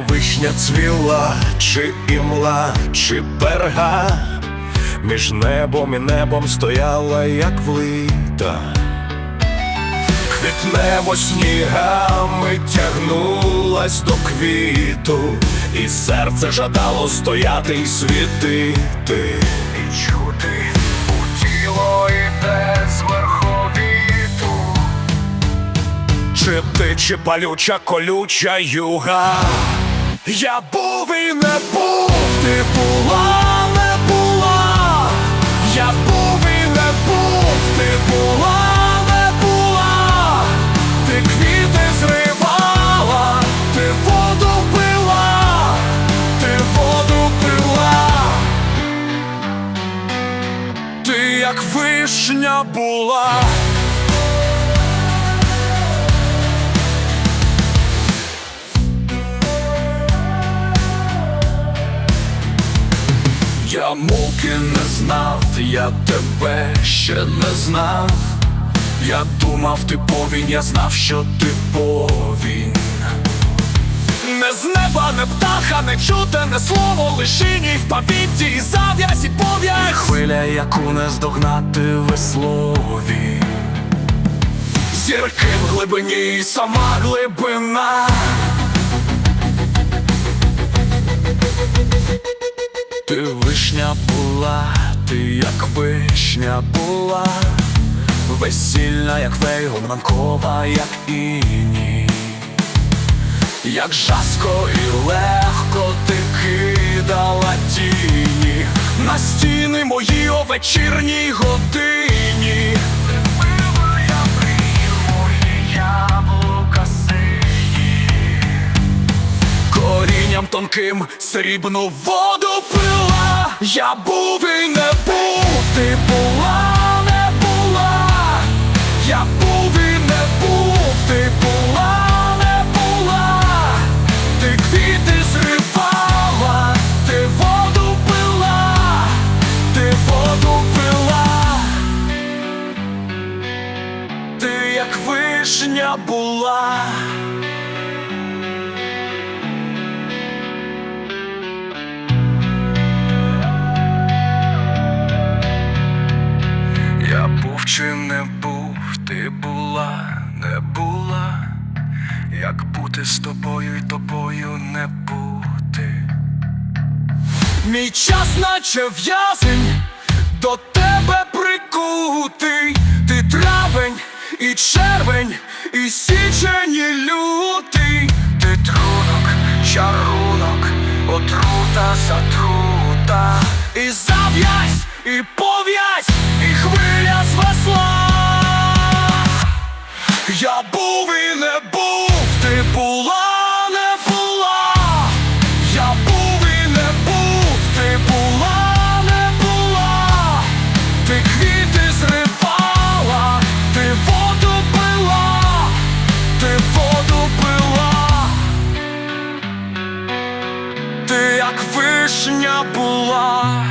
вишня цвіла, чи імла, чи перга, між небом і небом стояла, як влита. Квітнево снігами тягнулась до квіту, і серце жадало стояти й світити, і чути у тіло іде зверховіту. Чи ти, чи палюча колюча юга? Я був і не був, ти була, не була. Я був не був, ти була, не була. Ти квіти зривала, ти воду ти воду пила. Ти як вишня була. Я муки не знав, я тебе ще не знав. Я думав, ти повінь, я знав, що ти повінь. Не з неба, не птаха, не чуте, не слово, лишині в повіті, і зав'язь, і пов'язь. Хвиля, яку не здогнати веслові. Зірки в глибині, і сама глибина. Ти вишня була, ти як вишня була, весільна, як вейгон, ранкова, як іні, як жаско і легко ти кидала тіні на стіни мої о вечірній годині. Тонким срібну воду пила. Я був і не був, ти була, не була. Я був і не був, ти була, не була. Ти квіти зривала, ти воду пила, ти воду пила. Ти як вишня була. Чи не був, ти була, не була, як бути з тобою і тобою не бути. Мій час, наче в'язень, до тебе прикутий, ти травень і червень, і січень, і лютий, ти трунок, чарунок, отрута, затрута, і зав'язь, і Ти була, не була, я був і не був, ти була, не була, ти квіти зривала, ти воду пила, ти воду пила, ти як вишня була.